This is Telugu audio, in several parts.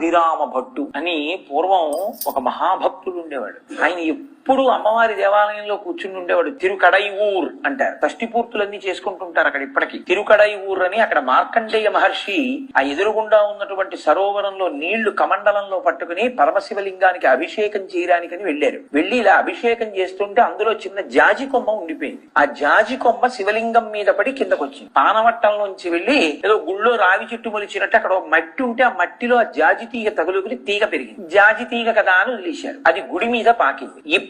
శ్రీరామ భట్టు అని పూర్వం ఒక మహాభక్తుడు ఉండేవాడు. ఆయన ఎప్పుడు అమ్మవారి దేవాలయంలో కూర్చుని ఉండేవాడు. తిరుకడై ఊర్ అంటారు. షష్టి పూర్తులన్నీ చేసుకుంటుంటారు అక్కడ ఇప్పటికి. తిరుకడై ఊర్ అని అక్కడ మార్కండేయ మహర్షి ఆ ఎదురుగుండా ఉన్నటువంటి సరోవరంలో నీళ్ళు కమండలంలో పట్టుకుని పరమశివలింగానికి అభిషేకం చేయడానికని వెళ్ళారు. వెళ్ళి ఇలా అభిషేకం చేస్తుంటే అందులో చిన్న జాజి కొమ్మ ఉండిపోయింది. ఆ జాజి కొమ్మ శివలింగం మీద పడి కిందకొచ్చింది. పానవట్టం పానవట్టంలోంచి వెళ్ళి ఏదో గుళ్ళో రావి చెట్టు మొలిచినట్టు అక్కడ ఒక మట్టి ఉంటే ఆ మట్టిలో ఆ జాజి తీగ తగులుకుని తీగ పెరిగింది. జాజి తీగ కదా అని వదిలేశారు. అది గుడి మీద పాకింది.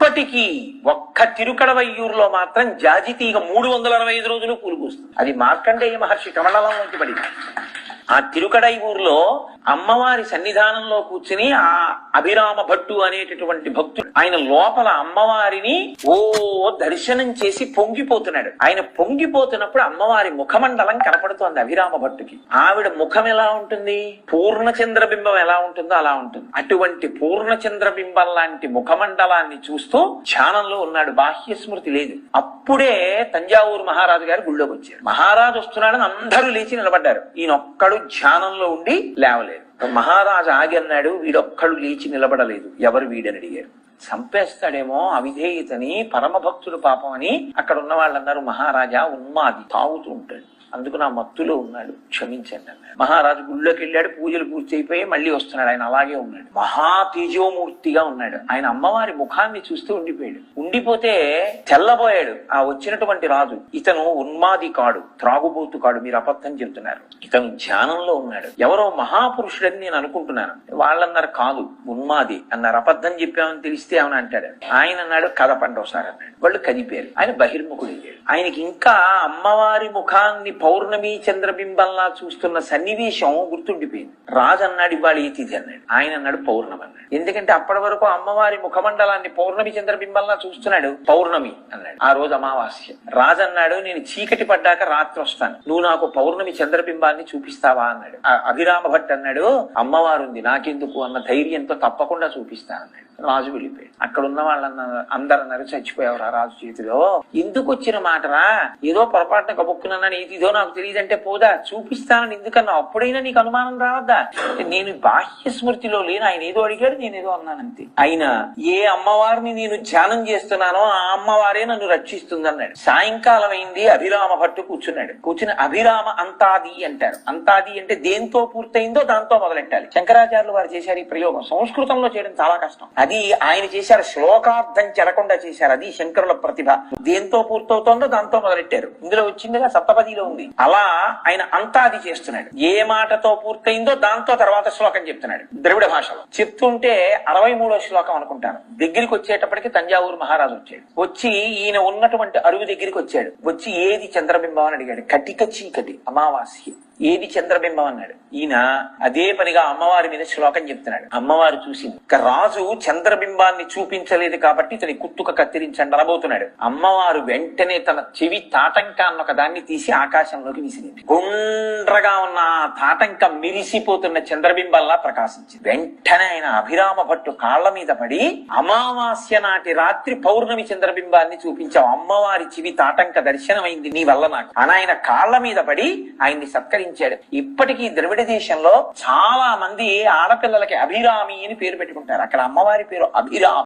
ఇప్పటికీ ఒక్క తిరుకడవయ్యూరులో మాత్రం జాజి తీగ మూడు వందల అరవై ఐదు రోజులు పూలుపూస్తుంది అది మార్కండేయ మహర్షి కమలంలోంచి పడింది. ఆ తిరుకడై ఊర్లో అమ్మవారి సన్నిధానంలో కూర్చుని ఆ అభిరామ భట్టు అనేటటువంటి భక్తుడు ఆయన లోపల అమ్మవారిని ఓ దర్శనం చేసి పొంగిపోతున్నాడు. ఆయన పొంగిపోతున్నప్పుడు అమ్మవారి ముఖమండలం కనపడుతోంది అభిరామ భట్టుకి. ఆవిడ ముఖం ఎలా ఉంటుంది? పూర్ణ చంద్రబింబం ఎలా ఉంటుందో అలా ఉంటుంది. అటువంటి పూర్ణ చంద్రబింబం లాంటి ముఖమండలాన్ని చూస్తూ ధ్యానంలో ఉన్నాడు. బాహ్య స్మృతి లేదు. అప్పుడే తంజావూరు మహారాజు గారు గుళ్ళోకి వచ్చారు. మహారాజు వస్తున్నాడని అందరూ లేచి నిలబడ్డారు. ఈయన ఒక్కడు ధ్యానంలో ఉండి లేవలేదు. మహారాజు ఆగి అన్నాడు వీడొక్కడు లేచి నిలబడలేదు. ఎవరు వీడని అడిగారు. చంపేస్తాడేమో అవిధేయతని పరమ భక్తుడు పాపం అని అక్కడ ఉన్న వాళ్ళందరూ మహారాజా ఉన్మాది తాగుతూ ఉంటాడు. అందుకు నా మత్తులో ఉన్నాడు. క్షమించండి అన్నాడు మహారాజు గుళ్ళోకి వెళ్ళాడు పూజలు పూర్తి అయిపోయి మళ్ళీ వస్తున్నాడు. ఆయన అలాగే ఉన్నాడు. మహా తేజోమూర్తిగా ఉన్నాడు. ఆయన అమ్మవారి ముఖాన్ని చూస్తూ ఉండిపోయాడు. ఉండిపోతే తెల్లబోయాడు. ఆ వచ్చినటువంటి రాజు ఇతను ఉన్మాది కాడు త్రాగుబోతు కాడు మీరు అబద్ధం చెబుతున్నారు. ఇతను ధ్యానంలో ఉన్నాడు. ఎవరో మహాపురుషుడని నేను అనుకుంటున్నాను. వాళ్ళన్నారు కాదు ఉన్మాది అన్నారు. అబద్ధం చెప్పామని తెలిస్తే ఏమని అంటాడు? ఆయన అన్నాడు కదపండి ఒకసారి అన్నాడు. వాళ్ళు కదిపారు. ఆయన బహిర్ముఖుడు అయ్యాడు ఆయనకి ఇంకా అమ్మవారి ముఖాన్ని పౌర్ణమి చంద్రబింబంలా చూస్తున్న సన్నివేశం గుర్తుండిపోయింది. రాజు అన్నాడు ఇవాళ ఏ తిథి అన్నాడు. ఆయన అన్నాడు పౌర్ణమి అన్నాడు. ఎందుకంటే అప్పటి వరకు అమ్మవారి ముఖమండలాన్ని పౌర్ణమి చంద్రబింబంలా చూస్తున్నాడు పౌర్ణమి అన్నాడు. ఆ రోజు అమావాస్య. రాజు అన్నాడు నేను చీకటి పడ్డాక రాత్రి వస్తాను. నువ్వు నాకు పౌర్ణమి చంద్రబింబాన్ని చూపిస్తావా? అన్నాడు. అభిరామ భట్ అన్నాడు అమ్మవారు ఉంది నాకెందుకు? అన్న ధైర్యంతో తప్పకుండా చూపిస్తానన్నాడు రాజు వెళ్ళిపోయాడు. అక్కడ ఉన్న వాళ్ళన్న అందరు అన్నారు చచ్చిపోయావు రా రాజు చేతిలో. ఎందుకు వచ్చిన మాటరా? ఏదో పొరపాటున కబుక్కునన్నా నీతిదో నాకు తెలియదంటే పోదా? చూపిస్తానని ఎందుకన్నా? అప్పుడైనా నీకు అనుమానం రావద్దా? నేను బాహ్య స్మృతిలో లేను ఆయన ఏదో అడిగాడు నేను ఏదో అన్నానంతే ఆయన ఏ అమ్మవారిని నేను ధ్యానం చేస్తున్నానో ఆ అమ్మవారే నన్ను రక్షిస్తుంది అన్నాడు సాయంకాలం అయింది అభిరామ భట్టు కూర్చున్నాడు. కూర్చుని అభిరామ అంతాది అంటారు. అంతాది అంటే దేంతో పూర్తయిందో దాంతో మొదలెట్టాలి. శంకరాచార్యులు వారు చేశారు ఈ ప్రయోగం. సంస్కృతంలో చేయడం చాలా కష్టం. అది ఆయన చేశారు శ్లోకార్థం చెరకుండా చేశారు. అది శంకరుల ప్రతిభ. దేంతో పూర్తవుతోందో దాంతో మొదలెట్టారు. ఇందులో వచ్చిందిగా సప్తపదిలో ఉంది. అలా ఆయన అంతా అది చేస్తున్నాడు. ఏ మాటతో పూర్తయిందో దాంతో తర్వాత శ్లోకం చెప్తున్నాడు. ద్రవిడ భాషలో. చెప్తుంటే అరవై మూడో శ్లోకం అనుకుంటాను. దగ్గరికి వచ్చేటప్పటికి తంజావూరు మహారాజు వచ్చాడు. వచ్చి ఈయన ఉన్నటువంటి అరుగు దగ్గరికి వచ్చాడు. వచ్చి ఏది చంద్రబింబం అని అడిగాడు. కటిక చీకటి అమావాస్య. ఏది చంద్రబింబం అన్నాడు. ఈయన అదే పనిగా అమ్మవారి మీద శ్లోకం చెప్తున్నాడు. అమ్మవారు చూసింది. ఇక రాజు చంద్రబింబాన్ని చూపించలేదు కాబట్టి ఇతని కుత్తుక కత్తిరించండి అనబోతున్నాడు. అమ్మవారు వెంటనే తన చెవి తాటంకాన్ని ఒక దాన్ని తీసి ఆకాశంలోకి విసిరింది. గుండ్రగా ఉన్న ఆ తాటంక మిరిసిపోతున్న చంద్రబింబంలా ప్రకాశించింది. వెంటనే ఆయన అభిరామ భట్టు కాళ్ళ మీద పడి అమావాస్య నాటి రాత్రి పౌర్ణమి చంద్రబింబాన్ని చూపించావు. అమ్మవారి చెవి తాటంక దర్శనమైంది నీ వల్ల నాకు. అని ఆయన కాళ్ళ మీద పడి ఆయన్ని సత్కరించాడు ఇప్పటికీ ద్రవిడ దేశంలో చాలా మంది ఆడపిల్లలకి అభిరామి అని పేరు పెట్టుకుంటారు. అక్కడ అమ్మవారి పేరు అభిరామి.